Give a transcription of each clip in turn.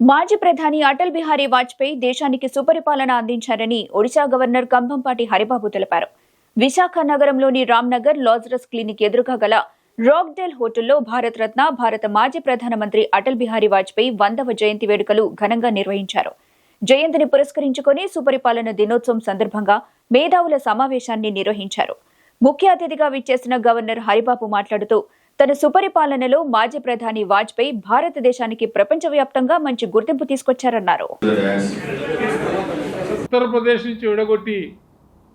మాజీ ప్రధాని అటల్ బిహారీ వాజ్పేయి దేశానికి సుపరిపాలన అందించారని ఒడిశా గవర్నర్ కంభంపాటి హరిబాబు తెలిపారు. విశాఖ నగరంలోని రామ్నగర్ లాజరస్ క్లినిక్ ఎదురుగా గల రాక్డెల్ హోటల్లో భారత రత్న భారత మాజీ ప్రధానమంత్రి అటల్ బిహారీ వాజ్పేయి వందవ జయంతి వేడుకలు ఘనంగా నిర్వహించారు. జయంతిని పురస్కరించుకొని సుపరిపాలన దినోత్సవం సందర్భంగా మేధావుల సమావేశాన్ని నిర్వహించారు. ముఖ్య అతిథిగా విచ్చేసిన గవర్నర్ హరిబాబు మాట్లాడుతూ తన సుపరిపాలనలో మాజీ ప్రధాని వాజ్పేయి భారతదేశానికి ప్రపంచవ్యాప్తంగా మంచి గుర్తింపు తీసుకొచ్చారన్నారు. ఉత్తరప్రదేశ్ నుంచి విడగొట్టి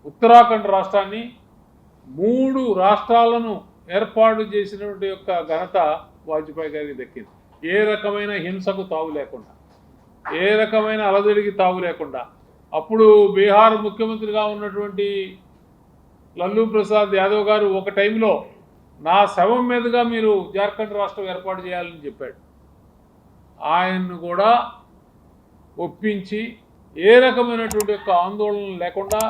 ఉత్తరాఖండ్ రాష్ట్రాన్ని మూడు రాష్ట్రాలను ఏర్పాటు చేసినటువంటి యొక్క ఘనత వాజ్పేయి గారికి దక్కింది. ఏ రకమైన హింసకు తావు లేకుండా ఏ రకమైన అలజడికి తావు లేకుండా అప్పుడు బీహార్ ముఖ్యమంత్రిగా ఉన్నటువంటి లల్లూ ప్రసాద్ యాదవ్ గారు ఒక టైంలో నా శవం మీదుగా మీరు జార్ఖండ్ రాష్ట్రం ఏర్పాటు చేయాలని చెప్పాడు. ఆయన్ను కూడా ఒప్పించి ఏ రకమైనటువంటి యొక్క ఆందోళన లేకుండా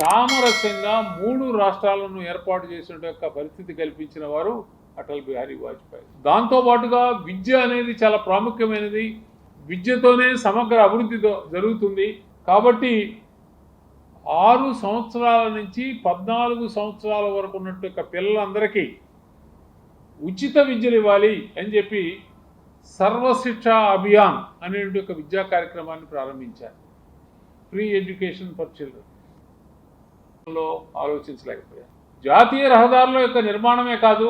సామరస్యంగా మూడు రాష్ట్రాలను ఏర్పాటు చేసిన యొక్క పరిస్థితి కల్పించిన వారు అటల్ బిహారీ వాజ్పేయి. దాంతోపాటుగా విద్య అనేది చాలా ప్రాముఖ్యమైనది. విద్యతోనే సమగ్ర అభివృద్ధితో జరుగుతుంది. కాబట్టి ఆరు సంవత్సరాల నుంచి పద్నాలుగు సంవత్సరాల వరకు ఉన్నట్టు యొక్క పిల్లలందరికీ ఉచిత విద్యలు ఇవ్వాలి అని చెప్పి సర్వశిక్ష అభియాన్ అనే ఒక విద్యా కార్యక్రమాన్ని ప్రారంభించారు. ఫ్రీ ఎడ్యుకేషన్ ఫర్ చిల్డ్రన్లో ఆలోచించలేకపోయారు. జాతీయ రహదారుల యొక్క నిర్మాణమే కాదు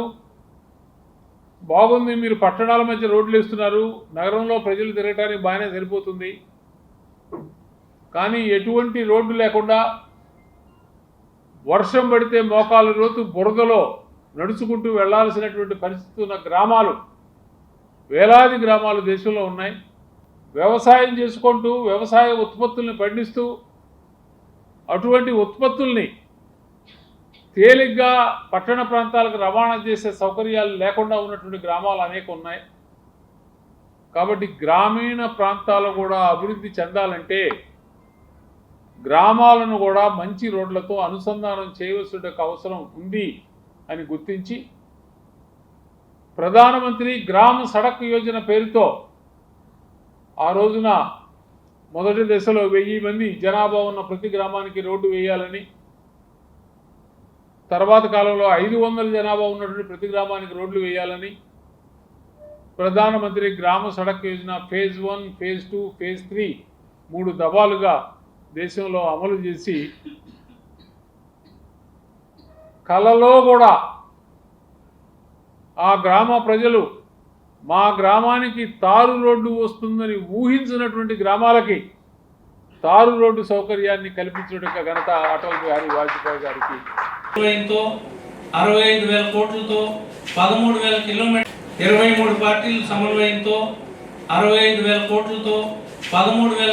బాగుంది మీరు పట్టణాల మధ్య రోడ్లు వేస్తున్నారు నగరంలో ప్రజలు తిరగటానికి బాగానే సరిపోతుంది. కానీ ఎటువంటి రోడ్డు లేకుండా వర్షం పడితే మోకాలు రోజు బురదలో నడుచుకుంటూ వెళ్ళాల్సినటువంటి పరిస్థితి ఉన్న గ్రామాలు వేలాది గ్రామాలు దేశంలో ఉన్నాయి. వ్యవసాయం చేసుకుంటూ వ్యవసాయ ఉత్పత్తుల్ని పండిస్తూ అటువంటి ఉత్పత్తుల్ని తేలిగ్గా పట్టణ ప్రాంతాలకు రవాణా చేసే సౌకర్యాలు లేకుండా ఉన్నటువంటి గ్రామాలు అనేక ఉన్నాయి. కాబట్టి గ్రామీణ ప్రాంతాలు కూడా అభివృద్ధి చెందాలంటే గ్రామాలను కూడా మంచి రోడ్లతో అనుసంధానం చేయవలసిన అవసరం ఉంది అని గుర్తించి ప్రధానమంత్రి గ్రామ సడక్ యోజన పేరుతో ఆ రోజున మొదటి దశలో వెయ్యి మంది జనాభా ఉన్న ప్రతి గ్రామానికి రోడ్డు వేయాలని తర్వాత కాలంలో ఐదు వందల జనాభా ఉన్నటువంటి ప్రతి గ్రామానికి రోడ్లు వేయాలని Pradhanmantri Gram Sadak Yojana phase one phase two phase three మూడు దవాలుగా దేశంలో అమలు చేసి కలలో కూడా ఆ గ్రామ ప్రజలు మా గ్రామానికి తారు రోడ్డు వస్తుందని ఊహించినటువంటి గ్రామాలకి తారు రోడ్డు సౌకర్యాన్ని కల్పించడం ఘనత అటల్ బిహారీ వాజ్పేయి గారికి. అరవై ఐదు వేల కోట్లతో పదమూడు వేల కిలోమీటర్ ఇరవై మూడు పార్టీలు సమన్వయంతో అరవై ఐదు వేల కోట్లతో పదమూడు వేల